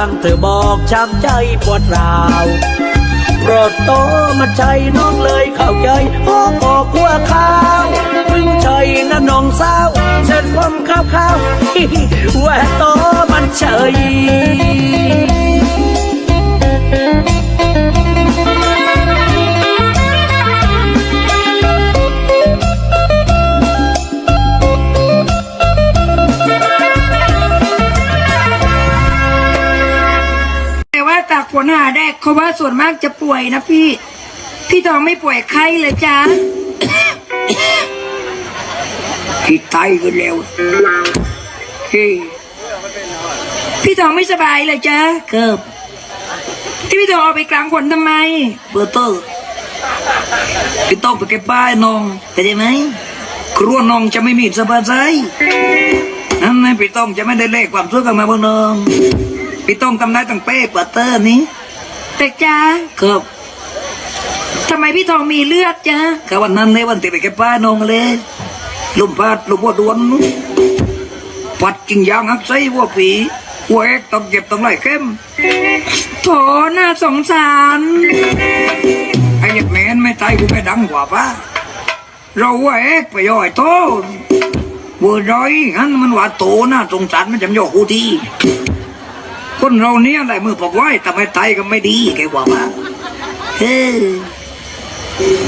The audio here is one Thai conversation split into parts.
ังเธอบอกช้ำใจปวดร้าวโปรดโตมาใจน้องเลยเข้าใจพ่อพอกัวข้าวมึงใจนะน้องสาวเสร็จผมข้าวข้าวแหวโตมันเฉย ฝนหาแดกเขาว่าส่วนมากจะป่วยนะพี่ พี่ทองไม่ป่วยไข้เลยจ้าที่ไตกันแล้วเฮ้ยพี่ทองไม่สบายเลยจ้าเกิบที่พี่ทองเอาไปกลางฝนทำไมเบอร์เตอร์พี่ต้องไปเก็บป้ายน้องเข้าใจไหมครัวน้องจะไม่มีสบายใจนั่นไงพี่ต้องจะไม่ได้เลขความสุขกันมาบนน้อง พี่ต้องทำได้ตั้งเป๊ะกว่าเตอร์นี้แต่จ้าครับทำไมพี่ทองมีเลือดจ้าก็วันนั้นในวันที่ไปเก็บป้ายน้องเลยลมพัดลมวัวดวนปัดกิ่งยางหักไส้วัวผีวัวเอกต้องเก็บต้องไล่เข้มโถน่าสงสารไอ้ยักแมนไม่ตายกูไม่ดังกว่าป้าเราว่าเอกไปย่อยโตบัวร้อยงั้นมันว่าโตนะสงสารมันจำยอกกูที คนเราเนี้ยอะไรมือปอกไว้ทำไมตายก็ไม่ดีแกว่าป้าเฮ้ย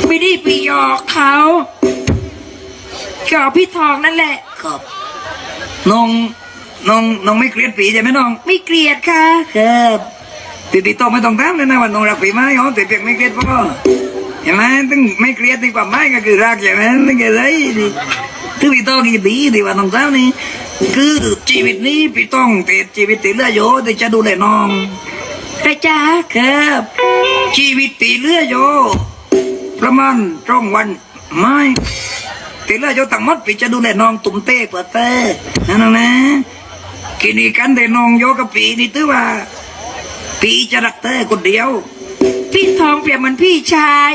ไม่ได้ไปหยอกเขาหยอกพี่ทองนั่นแหละครับน้องน้องน้องไม่เกลียดผีใช่ไหมน้อง ไม่เกลียดค่ะครับตีตีต้องไม่ต้องถามเลยนะว่าน้องรักผีไหมอ๋อแต่เพียงไม่เกลียดพ่อเห็นไหมตึงไม่เกลียดดีกว่าไม่ก็คือรักใช่ไหมตึงแกเลยดิถึงพี่ต้องกี่ดีดีว่าน้องสาวนี่ คือชีวิตนี้พี่ต้องเตดชีวิตตีเลืออยู่ที่จะดูแลน้องแต่จ้าครับ ชีวิตตีเลืออยู่ประมาณตรงวันไม่ตีเลืออยู่ทั้งหมดพี่จะดูแลน้องตุ่มเต้กว่าเต้นั่นนะกินอีกันแต่น้องโยกับปีนี่ถือว่าปีจะรักเต้คนเดียว พี่ทองเปรียบเหมือนพี่ชาย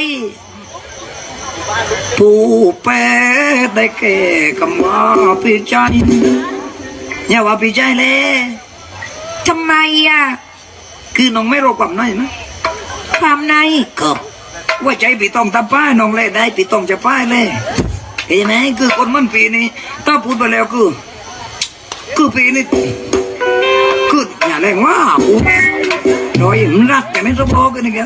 ผู้แปรได้แก่คำว่าพี่ใจ อย่าว่าพี่ใจเลยทำไมอะ คือน้องไม่รู้ความน้อยนะความในครับว่าใจพี่ต้องทำป้ายน้องเลยได้พี่ต้องจะป้ายเลยเห็นไหมคือคนมันปีนี้ถ้าพูดไปแล้วคือ คือปีนี้คืออย่าแรงว่ากูโดยมันรักแต่ไม่สมบอกกันนี่แก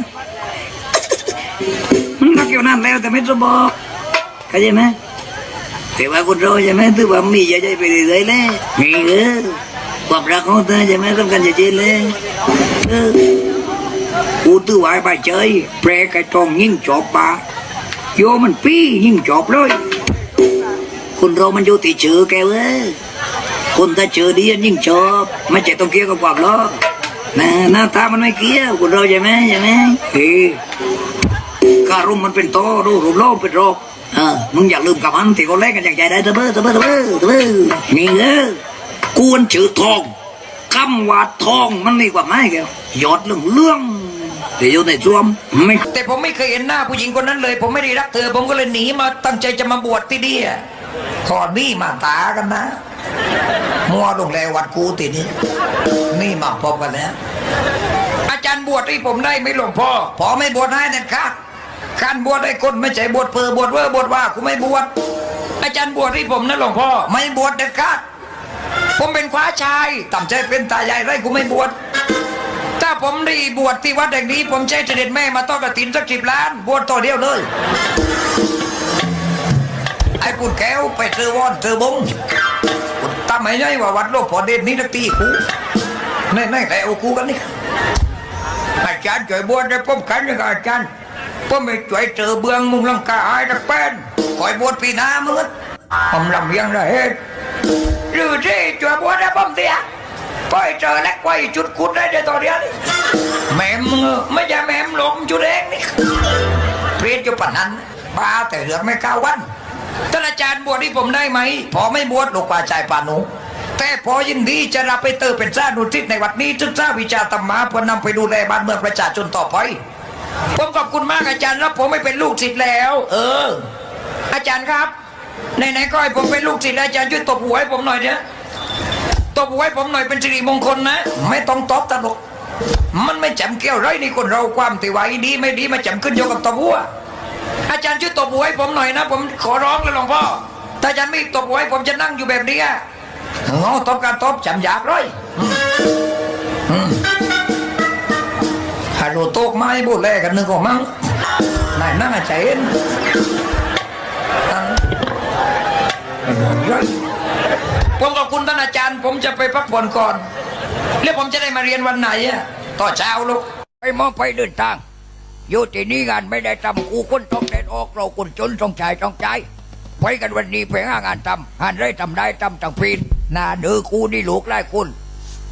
มันรักอยู่นั่นแล้วแต่ไม่สมบอกเข้าใจไหม แต่ว่าคนเราใช่ไหมถือว่ามีใจไปเรื่อยๆเลยมีเออความรักของเธอใช่ไหมสำคัญจะเจนเลยเออกูตื้อไหวไปเฉยแปรกระจองยิ่งจอบปาโยมันปี้ยิ่งจอบเลยคนเรามันอยู่ติเชือแกเว้ยคนถ้าเจอดียิ่งชอบไม่ใช่ต้องเกี่ยวกับความล้อนะหน้าตามันไม่เกี่ยวคนเราใช่ไหมใช่ไหมเฮ้การุมมันเป็นโตรูปรูปโลกเป็นโรคเออมึงอย่าลืมกับมันที่คนแรกกันอย่างใจได้เถอะเบ้อเถอะเบ้อเถอะเบ้อเถอะเบ้อนี่เออกวนชื่อทองคำว่าทองมันมีความหมายแกยอดเรื่องเรื่องแต่อยู่ในช่วมไม่แต่ผมไม่เคยเห็นหน้าผู้หญิงคนนั้นเลย ผมไม่ได้รักเธอ ผมก็เลยหนีมาตั้งใจจะมาบวชที่นี่ขอนี่มาตากันนะมัวลงแลวัดกูตินี้นี่มาพบกันแล้วอาจารย์บวชให้ผมได้ไหมหลวงพ่อพอไม่บวชให้เด็ดขาด การบวชให้คนไม่ใช่บวชเพอบวชเว่อบวชว่ากูไม่บวชอาจารย์บวชให้ผมนะหลวงพ่อไม่บวชเด็ดขาดผมเป็นคว้าชายต่ำใจเป็นตาใหญ่ไรกูไม่บวชถ้าผมได้บวชที่วัดแห่งนี้ ผมใช้เสด็จแม่มาต้อนกระถินสักสิบล้าน บวชต่อเดียวเลยไอ้ปุดแก้วไปเจอวอนเจอบงตามไม่ใช่ว่าวัดโลกพอเด่นนี้นักตีกูแน่แน่แต่โอากูกันนี่อาจารย์ช่วยบวชได้ผมกันยังอาจารย์ ผมไม่ช่วยเจอเบื้องมุงลังกาไอ้นักเป็นคอยบวชปีหน้ามึงผมลำเลียงได้เหตุหรือที่ช่วยบวชได้ผมเสียปล่อยเจอและปล่อยจุดขุดได้เดี๋ยวตอนเดียวนี่แม่มงไม่ใช่แม่มหลงจุดเองนี่เปลี่ยนจุดปนนั้นบ้าแต่เหลือไม่ก้าววันท่านอาจารย์บวชที่ผมได้ไหมพอไม่บวชลูกป่าชายป่าหนูแต่พอยินดีจะรับไปเติมเป็นชาตินุทิศในวัดนี้ศึกษาวิชาธรรมะเพื่อนำไปดูแลบ้านเมืองประชาชนต่อไป ผมขอบคุณมากอาจารย์แล้วผมไม่เป็นลูกศิษย์แล้ว เออ อาจารย์ครับไหนๆก็ให้ผมเป็นลูกศิษย์แล้วอาจารย์ช่วยตบหัวให้ผมหน่อยเถอะตบไว้ผมหน่อยเป็นสิริมงคลนะ ไม่ต้องตอบตลกมันไม่จำเกี่ยวไรนี่คนเราความติว่าดีไม่ดีมาจำขึ้นโยกับตบหัวอาจารย์ช่วยตบหัวให้ผมหน่อยนะ ผมขอร้องเลยหลวงพ่อถ้าอาจารย์ไม่ตบหัวให้ผมจะนั่งอยู่แบบนี้อะงอตบการตบจำยากร้อย ฮัลโต๊กไม้บูดแลกันนึกออกมั้งนายนั่งอาใจเอ็นนั่งไอ้หมอย้อยผมขอบคุณท่านอาจารย์ ผมจะไปพักผ่อนก่อน แล้วผมจะได้มาเรียนวันไหนอะต่อเช้าลูกไปมองไปเดินทางอยู่ที่นี่งานไม่ได้ทำกูคนต้องเด็ดออกเราคนจนต้องจ่ายต้องจ่ายไปกันวันนี้ไปหางานทำหานได้ทำได้ทำตั้งปีนนาเดือกูนี่ลูกไล่คุณ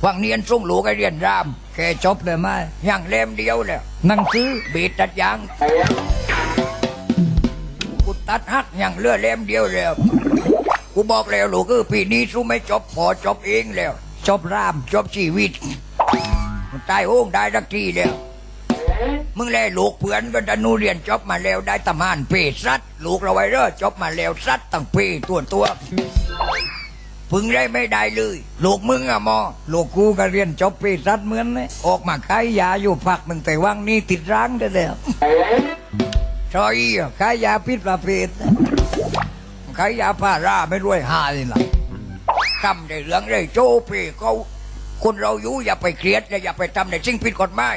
วังเนียนส่งลูกไอเรียนราม แค่จบเลยไหมยังเล่มเดียวแล้วหนังซื้อบีดตัดยางกูตัดหักยังเลือเล่มเดียวแล้วกูบอกแล้วลูกคือปีนี้สู้ไม่จบพอจบเองแล้ว จบรามจบชีวิตตายโอ้งได้ทักทีแล้วมึงแลลูกเพื่อนก็ดนูเรียนจบมาแล้วได้ตำหานเปซัดลูกเราไว้เด้อจบมาแล้วซัดตั้งปีตัวตัว พึงได้ไม่ได้เลยลูกมึงอะหมอลูกกูก็เรียนจบปีซัดเหมือนเลยออกมาขายยาอยู่พักหนึ่งแต่ว่างนี้ติดร้างได้แล้วชอยอะขายยาพิษประเภทขายยาพาราไม่รวยหาเลยล่ะทำได้เรื่องได้โจเปเขาคนเราอยู่อย่าไปเครียดอย่าไปทำในสิ่งผิดกฎหมาย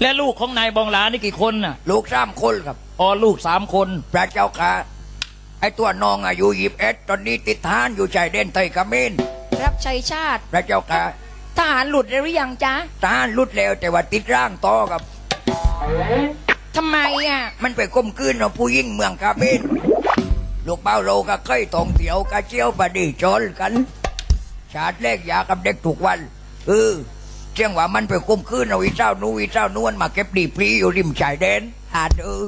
และลูกของนายบองหลานี่กี่คนน่ะ ลูกสามคนครับอ๋อลูกสามคนพระเจ้าค่ะ ไอ้ตัวน้องอายุยีบเอ็ดตอนนี้ติดทหานอยู่ชายแดนไทยเขมรรับใช้ชาติ พระเจ้าค่ะทหารหลุดได้หรือยังจ๊ะทหารรุดแล้วแต่ว่าติดร่างต่อกับ ทำไมอะ มันไปก้มกืนเอาผู้ยิ่งเมืองเขมรลูกเป้าโลก็เคยท่องเที่ยวกะเจียวปะดีจอลกัน ชาติแรกยากับเด็กทุกวันเออเจียงว่ามันไปก้มคืนเอาอีเจ้านู้อีเจ้านวลมาเก็บดีปรีอยู่ริมชายแดนหาดเออ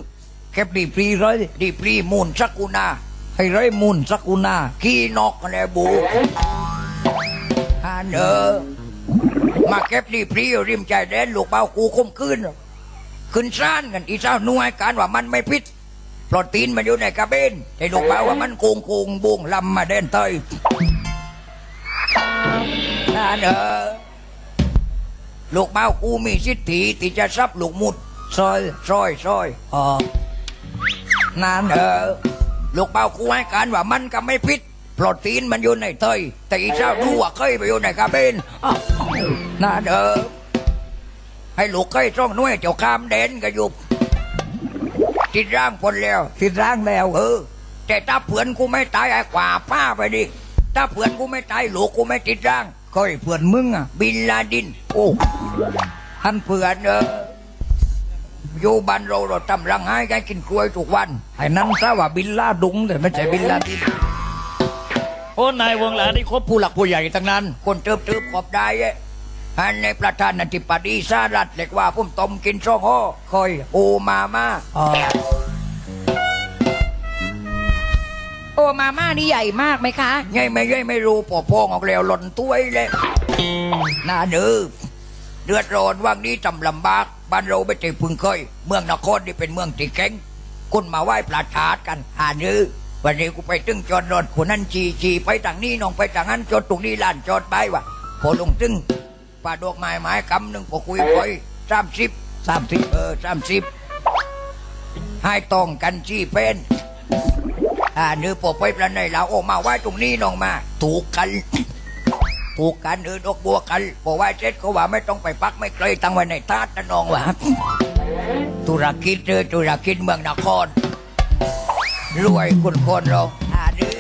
เก็บดีปรีร้อยดีปรีมูลสักกุณาให้ร้อยมูลสักกุณาขี้นอกกันแล้วบูฮานเออมาเก็บดีพรีริมใจแดนลูกเบากูคมขึ้นขึ้นซ่านกันอีเจ้าหน่วยการว่ามันไม่พิษปลอดตีนมันอยู่ในกระเบนแต่ลูกเบาว่ามันโกงโกงบวงลำมาแดนเตยฮานเออลูกเบากูมีสิทธิที่จะซับลูกมุดซอยซอยซอยอ๋อ นานเออลูกเบากูให้การว่ามันก็ไม่พิษโปรตีนมันอยู่ในเตยแต่อีเจ้าดูว่าเคยไปอยู่ในกระเบนอ้าวน่าเด้อให้ลูกเคยช่องหน้วยเจ้าคามเด่นก็อยู่ติดร่างคนแล้วติดร่างแล้ว เออ แต่ถ้าเผื่อนกูไม่ตายไอ้กว่าป้าไปดิถ้าเผื่อนกูไม่ตายลูกกูไม่ติดร่างเคยเผื่อนมึงอะบินลาดิน โอ้ท่านเผื่อนเออ อยู่บ้านเราเราทำรังให้กันกินกล้วยทุกวันไอ้นั่นซะว่าบินลาดุงแต่ไม่ใช่บินลาดินโอ้นายวงหลานี่คบผู้หลักผู้ใหญ่ทั้งนั้น คนเติบเติบขอบได้เอ้ฮันในประธานาธิบดีสหรัฐเรียกว่าผมต้มกินช่องห่อคอยโอมามาอ๋อโอมาม่านี่ใหญ่มากไหมคะไงไม่ไงไม่รู้ปอพองออกแล้วหล่นตัวยเลยน่าเดือเดือดร้อนว่างนี้จำลำบากบ้านเราไม่ได้พึงเคย เมืองนครนี่เป็นเมืองที่แข็งคนมาไหว้ปลาชาดกันหาเนื้อวันนี้กูไปตึงจอดรถคนนั้นจีจีไปทางนี้น้องไปทางนั้นจอดตรงนี้ลานจอดไปวะพอลงตึงป่าดอกไม้ไม้กำหนึ่งพอคุยไปสามสิบสามสิบเออสามสิบให้ตองกันจี้เป็นอ่าเนื้อปอไปประในเราออกมาไหว้ตรงนี้น้องมา ถูกกัน ถูกกันเออดอกบัวกันพอไหว้เสร็จเขาว่าไม่ต้องไปปักไม่ไกลตั้งไว้ในตาดนะน้องว่าธุรกิจเออธุรกิจเมืองนครรวยคนคนเราอ่าดื้อ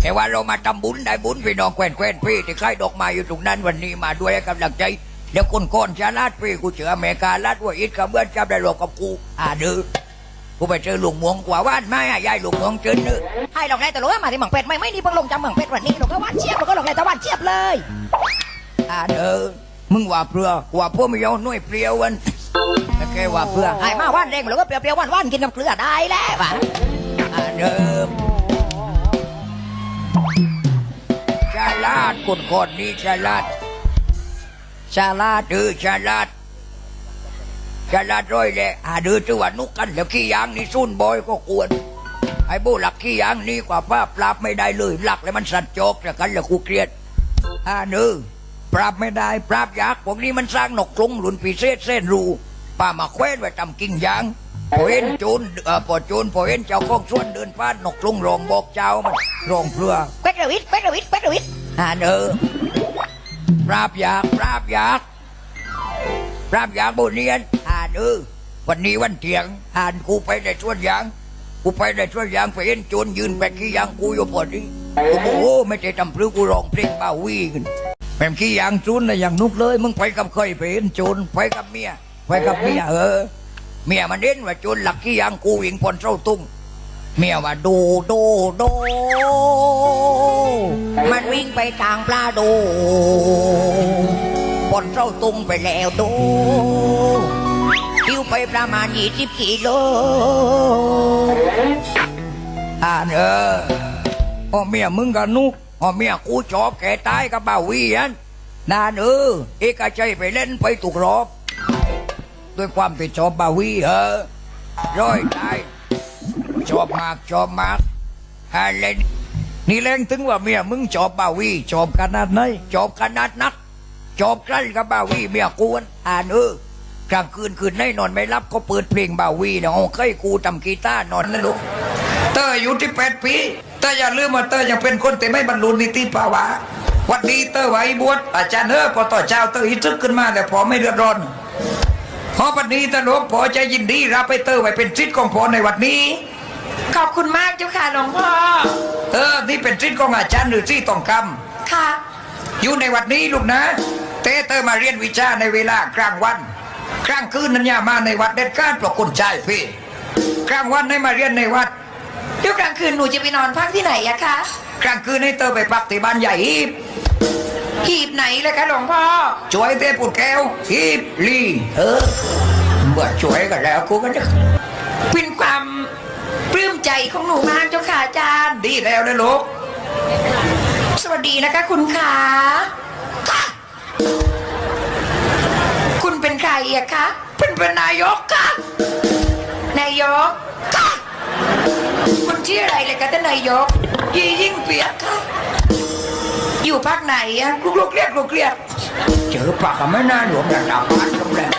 แต่ว่าเรามาทำบุญได้บุญพี่น้องแควนแควนพี่ที่ใครดอกไม้อยู่ตรงนั้นวันนี้มาด้วยให้กำลังใจเดี๋ยวคนคนจะลาดพี่กูเจออเมริกาลาดว่าอิดกับเบื้อนจับได้หลอกกับกูอ่าดื้อ กูไปเจอหลวงมวงกว่าว่านไม่อะยายหลวงมวงเจนเนอให้หลอกเลยแต่รู้ว่ามาที่เมืองเป็ดไม่ไม่นี่เพิ่งลงจากเมืองเป็ดวันนี้หลอกแล้ววันเชียบหลอกก็หลอกเลยแต่วันเชียบเลยอ่าเด้อมึงว่าเปลือว่าพวกม่ยอมนุ่ยเปรียววันแต่แกว่าเปลือไอ้มาว่านเร่งหลอกก็เปรี้ยวๆว่านว่านกินกับเกลือได้แล้วว่ะอ่าเด้อชาลาดคนคนนี้ชาลาดชาลาดเด้อชาลาด ชาลาดร้อยแหละอ่าเด้อจังหวัดนุกกันแล้วขี้ยางนี่ซุ่นบอยก็กวนไอ้บูหลักขี้ยางนี่กว่าป้าปราบไม่ได้เลยหลักเลยมันสัตว์โจกแต่กันแล้วกูเกลียดอ่าเนื้อปราบไม่ได้ ปราบยากพวกนี้มันสร้างนกกรงหลุนปีเศษเส้นรูป้ามาแคว้นไว้ทำกิ่งยางพอเห็นโจรเอ่อพอโจรพอเห็นเจ้าของสวนเดินผ่านนกกรงรองบอกเจ้ามันรองเพื่อเป๊กระวิดเป๊กระวิดเป๊กระวิดอ่าเนื้อปราบยากปราบยากป ราบยากบนเนียนอ่านื้อวันนี้วันเที่ยงอ่านกูไปในสวนยางกูไปในสวนยางไปเห็นโจรยืนแบกขี้ยางกูอยู่พอดีกูบอกโอ้ไม่ใช่ทำพลื้กูร้องเพลงบาวีกันแม่ขี้ยางจูนนะอย่างนุกเลย มึงไปกับเคยไปเห็นโจรไปกับเมียไปกับเมียเออเมียมันเห็นว่าโจรหลักขี้ยางกูยิงพนเศร้าตุ้งเมียว่าดูดูดูมันวิ่งไปทางปลาโด บนเส้าตุงไปแล้วโดคิวไปประมาณยี่สิบกิโลอ่านเออพอเมียมึงกับนุกพอเมียกูชอบแกตายกับบาวีอันนานเออเอกใจไปเล่นไปตุกรอบ ด้วยความที่ชอบบาวีเออร้อยตายชอบมากชอบมากฮาเล่นนี่เล่งถึงว่าเมียมึงชอบบาวีชอบขนาดไหนชอบขนาดนัก ชอบใกล้กับบาวีเมียกูอันอ่านเออกลางคืนคืนในนอนไม่รับก็เปิดเพลงบาวีเนาะเคยกูทำกีตาร์นอนนะลูกเตอร์อายุที่แปดปีเตอร์อย่าลืมว่าเตอร์ยังเป็นคนแต่ไม่บรรลุนิติภาวะวันนี้เตอร์ไว้บวชอาจารย์เออพอต่อเจ้าเตอร์อีทึกขึ้นมาแต่พอไม่เดือดร้อนเพราะวันนี้ตาหลวงพอจะยินดีรับไปเตอร์ไว้เป็นทิศของพอในวันนี้ ขอบคุณมากเจ้าค่ะหลวงพ่อเออนี่เป็นทิศของอาจารย์หรือที่ต้องคค่ะำอยู่ในวันนี้ลูกนะเตเตอร์มาเรียนวิชาในเวลากลางวัน กลางคืนนั้นอย่ามาในวัดเด็ดขาดเพราะคนใจพี่ กลางวันให้มาเรียนในวัดเดี๋ยวกลางคืนหนูจะไปนอนพักที่ไหนอะคะ กลางคืนให้เตอร์ไปพักที่บ้านใหญ่อีบหีบไหนเลยคะหลวงพ่อช่วยเต้ปุดแก้วฮีบลีเออเมื่อช่วยกันแล้วกูก็จะเป็นความปลื้มใจของหนูมากเจ้าค่ะอาจารย์ดีแล้วนะลูกสวัสดีนะคะคุณขา อะคะเป็นเป็นนายกค่ะ นายกค่ะคุณชื่ออะไรเลยคะท่านนายกยี่ยิ่งเปียกค่ะ อยู่ภาคไหนอะลูกลูกเรียกลูกเรียกเจอปากกับไม่น่าหลวมระดับบ้านโรงแรม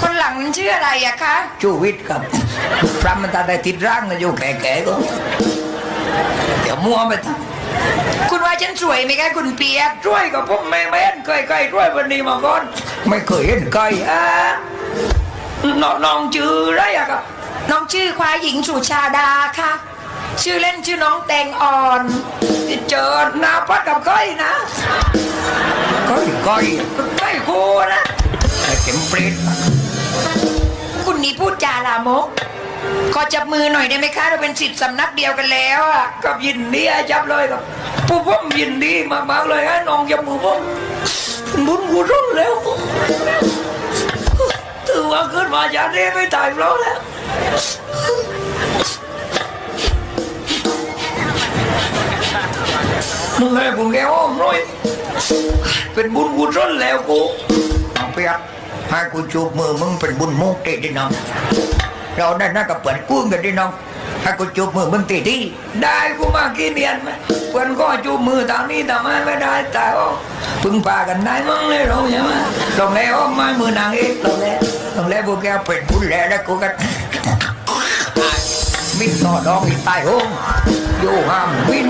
คนหลังชื่ออะไรอะคะชูวิทย์ครับพระมันตาได้ติดร่างนะอยู่แก่ๆก็เดี๋ยวมัวไปทคุณว่าฉันสวยไหมคะคุณเปียกำช่วยกับผมไม่ไม่เห็นเคยเคยช่วยวันนี้มาก่อน ไม่เคยเห็นใครอะน้องน้องชื่ออะไรอะครับน้องชื่อควายหญิงสุชาดาค่ะ ชื่อเล่นชื่อน้องแตงอ่อน เจอหน้าพัดกับก้อยนะก้อยก้อยก้อยคู่นะไอ้เข็มปริดคุณนี่พูดจาลามกขอจับมือหน่อยได้ไหมคะเราเป็นสิทธิ์สำนักเดียวกันแล้วอะกับยินดีอะจับเลยครับผู้ผมยินดีมากๆเลยฮะน้องจับมือผม บุญกุศลแล้วถือว่าขึ้นมาจากนี้ไม่ตายเพราะแล้วมึงให้ผมแกอ้อมร้อยเป็นบุญกุศลแล้วกูเอาเปียกให้กูจูบมือมึงเป็นบุญมุกเตะดิน้องเราได้น่ากับเปิดกุ้งกันดิน้องให้กูจูบมือมึงตีที่ได้กูมากี่เนียนไหม พื่อนก็จูบมือทางนี้ทำไมไม่ได้แต่โอ้พึ่งพากันได้มั้งเลยเราใช่ไหมลงแล้วม้มือนางเอกลงแล้วลงแล้วพวกแกเป็นผู้แลแล้วกูกันมินต่อดองอีกตายโอ้อยู่ห้ามวิน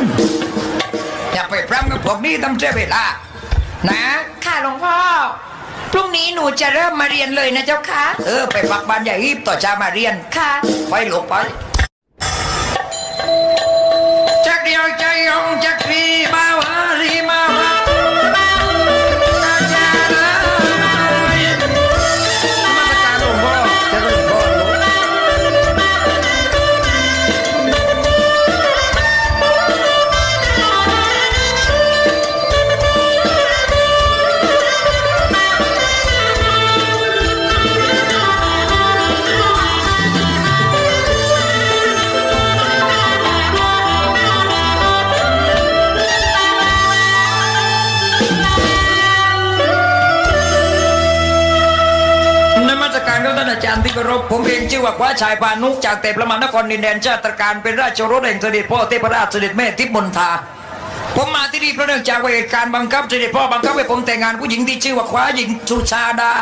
อย่าไปพร่ำกับพวกนี้ทำเสียเวลานะ ค่ะหลวงพ่อพรุ่งนี้หนูจะเริ่มมาเรียนเลยนะเจ้าค่ะ เออไปปักบ้านใหญ่อีบต่อชามาเรียนค่ะ ไปหลบไป điều chơi ông chắc khi bao ารย์ที่เรพผมเองชื่อว่าคว้าชายพานุกจากเตปละมานครดินแดนชาติตการเป็นราชโรถแห่งเสด็จพ่อเทพราชเสด็จแม่ทิพมนทาผมมาที่นี่เพราะเนื่องจากว่าเหตุการณ์บังคับเสด็จพ่อบังคับให้ผมแต่งงานผู้หญิงที่ชื่อว่าคว้าหญิงสุชาดา